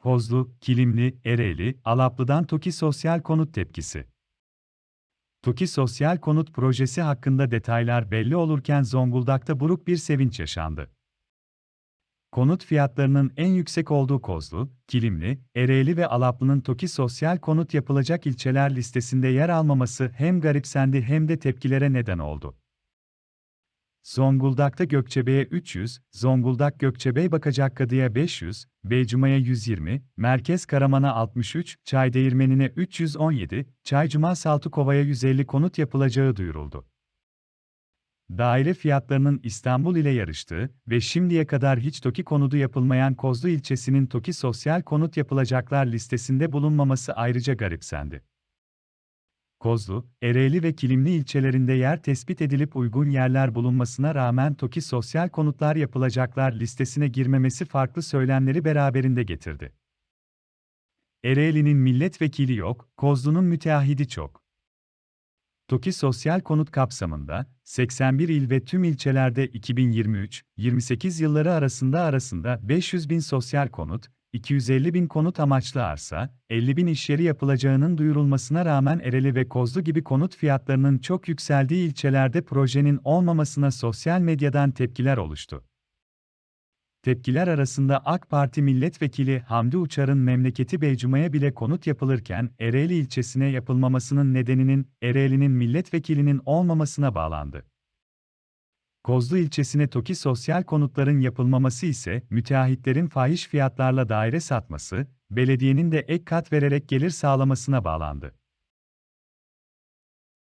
Kozlu, Kilimli, Ereğli, Alaplı'dan TOKİ Sosyal Konut tepkisi. TOKİ Sosyal Konut projesi hakkında detaylar belli olurken Zonguldak'ta buruk bir sevinç yaşandı. Konut fiyatlarının en yüksek olduğu Kozlu, Kilimli, Ereğli ve Alaplı'nın TOKİ Sosyal Konut yapılacak ilçeler listesinde yer almaması hem garipsendi hem de tepkilere neden oldu. Zonguldak'ta Gökçebe'ye 300, Zonguldak Gökçebey Bakacakkadı'ya 500, Beycuma'ya 120, Merkez Karaman'a 63, Çaydeğirmeni'ne 317, Çaycuma Saltıkova'ya 150 konut yapılacağı duyuruldu. Daire fiyatlarının İstanbul ile yarıştığı ve şimdiye kadar hiç TOKİ konudu yapılmayan Kozlu ilçesinin TOKİ sosyal konut yapılacaklar listesinde bulunmaması ayrıca garipsendi. Kozlu, Ereğli ve Kilimli ilçelerinde yer tespit edilip uygun yerler bulunmasına rağmen TOKİ sosyal konutlar yapılacaklar listesine girmemesi farklı söylemleri beraberinde getirdi. Ereğli'nin milletvekili yok, Kozlu'nun müteahhidi çok. TOKİ sosyal konut kapsamında 81 il ve tüm ilçelerde 2023-28 yılları arasında arasında 500 bin sosyal konut, 250 bin konut amaçlı arsa, 50 bin iş yeri yapılacağının duyurulmasına rağmen Ereli ve Kozlu gibi konut fiyatlarının çok yükseldiği ilçelerde projenin olmamasına sosyal medyadan tepkiler oluştu. Tepkiler arasında AK Parti milletvekili Hamdi Uçar'ın memleketi Beycuma'ya bile konut yapılırken Ereğli ilçesine yapılmamasının nedeninin Ereğli'nin milletvekilinin olmamasına bağlandı. Kozlu ilçesine TOKİ sosyal konutların yapılmaması ise müteahhitlerin fahiş fiyatlarla daire satması, belediyenin de ek kat vererek gelir sağlamasına bağlandı.